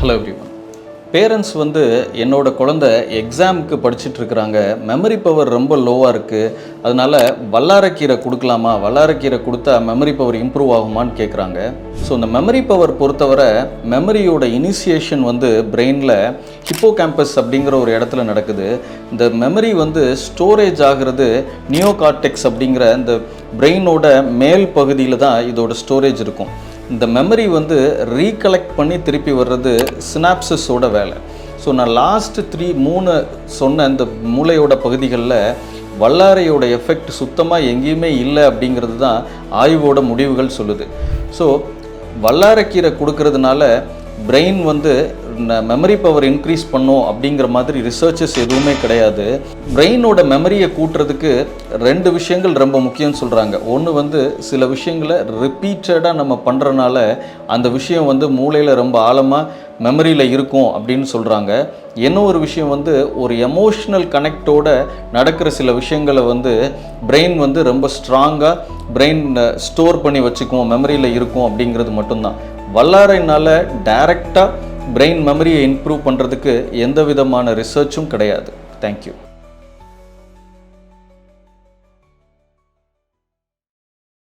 Hello everyone parents வந்து என்னோட குழந்தை எக்ஸாமுக்கு படிச்சுட்டு இருக்கிறாங்க மெமரி பவர் ரொம்ப லோவாக இருக்குது அதனால் வல்லாரக்கீரை கொடுக்கலாமா? வல்லாரக்கீரை கொடுத்தா மெமரி பவர் இம்ப்ரூவ் ஆகுமான்னு கேட்குறாங்க ஸோ இந்த மெமரி பவர் பொறுத்தவரை மெமரியோட இனிஷியேஷன் வந்து பிரெயினில் ஹிப்போ கேம்பஸ் அப்படிங்கிற ஒரு இடத்துல நடக்குது. இந்த மெமரி வந்து ஸ்டோரேஜ் ஆகிறது நியோகார்டெக்ஸ் அப்படிங்கிற இந்த பிரெயினோட மேல் பகுதியில் தான் இதோட ஸ்டோரேஜ் இருக்கும். இந்த மெமரி வந்து ரீகலெக்ட் பண்ணி திருப்பி வர்றது சினாப்சஸோட வேலை. ஸோ நான் லாஸ்ட்டு த்ரீ மூணு சொன்ன இந்த மூளையோட பகுதிகளில் வல்லாரையோட எஃபெக்ட் சுத்தமாக எங்கேயுமே இல்லை அப்படிங்கிறது தான் ஆய்வோட முடிவுகள் சொல்லுது. ஸோ வல்லாரக்கீரை கொடுக்கறதுனால பிரெயின் வந்து மெமரி பவர் இன்க்ரீஸ் பண்ணும் அப்படிங்கிற மாதிரி ரிசர்ச்சஸ் எதுவுமே கிடையாது. பிரெயினோட மெமரியை கூட்டுறதுக்கு ரெண்டு விஷயங்கள் ரொம்ப முக்கியம்னு சொல்கிறாங்க ஒன்று வந்து சில விஷயங்களை ரிப்பீட்டடாக நம்ம பண்ணுறனால அந்த விஷயம் வந்து மூளையில் ரொம்ப ஆழமாக மெமரியில் இருக்கும் அப்படின்னு சொல்கிறாங்க என்ன ஒரு விஷயம் வந்து ஒரு எமோஷ்னல் கனெக்டோட நடக்கிற சில விஷயங்களை வந்து பிரெயின் வந்து ரொம்ப ஸ்ட்ராங்காக பிரெயின் ஸ்டோர் பண்ணி வச்சுக்குவோம் மெமரியில் இருக்கும் அப்படிங்கிறது மட்டும்தான். வல்லாரைனால டைரெக்டாக பிரெயின் மெமரியை இம்ப்ரூவ் பண்ணுறதுக்கு எந்த விதமான ரிசர்ச்சும் கிடையாது தேங்க்யூ